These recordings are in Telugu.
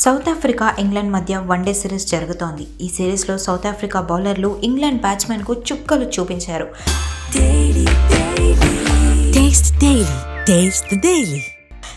సౌత్ ఆఫ్రికా ఇంగ్లాండ్ మధ్య వన్డే సిరీస్ జరుగుతోంది. ఈ సిరీస్లో సౌత్ ఆఫ్రికా బౌలర్లు ఇంగ్లాండ్ బ్యాట్స్మెన్కు చుక్కలు చూపించారు.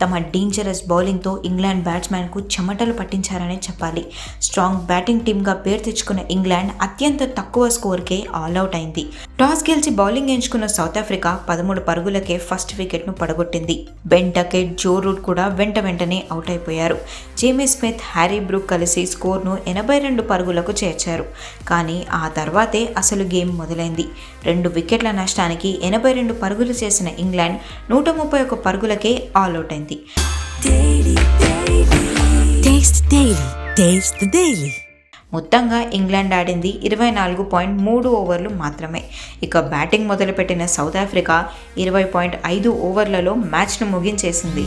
తమ డేంజరస్ బౌలింగ్తో ఇంగ్లాండ్ బ్యాట్స్మెన్కు చెమటలు పట్టించారనే చెప్పాలి. స్ట్రాంగ్ బ్యాటింగ్ టీమ్గా పేరు తెచ్చుకున్న ఇంగ్లాండ్ అత్యంత తక్కువ స్కోర్కే ఆల్అవుట్ అయింది. టాస్ గెలిచి బౌలింగ్ ఎంచుకున్న సౌత్ ఆఫ్రికా పదమూడు పరుగులకే ఫస్ట్ వికెట్ను పడగొట్టింది. బెన్ టకెట్ జో రూట్ కూడా వెంట వెంటనే అవుట్ అయిపోయారు. జేమీ స్మిత్ హ్యారీ బ్రూక్ కలిసి స్కోర్ను ఎనభై రెండు పరుగులకు చేర్చారు. కానీ ఆ తర్వాతే అసలు గేమ్ మొదలైంది. రెండు వికెట్ల నష్టానికి ఎనభై రెండు పరుగులు చేసిన ఇంగ్లాండ్ నూట ముప్పై ఒక్క పరుగులకే ఆల్అవుట్ అయింది. Taste Daily. Taste the Daily. మొత్తంగా ఇంగ్లాండ్ ఆడింది ఇరవై నాలుగు పాయింట్ మూడు ఓవర్లు మాత్రమే. ఇక బ్యాటింగ్ మొదలుపెట్టిన సౌత్ ఆఫ్రికా ఇరవై పాయింట్ ఐదు ఓవర్లలో మ్యాచ్ను ముగించేసింది.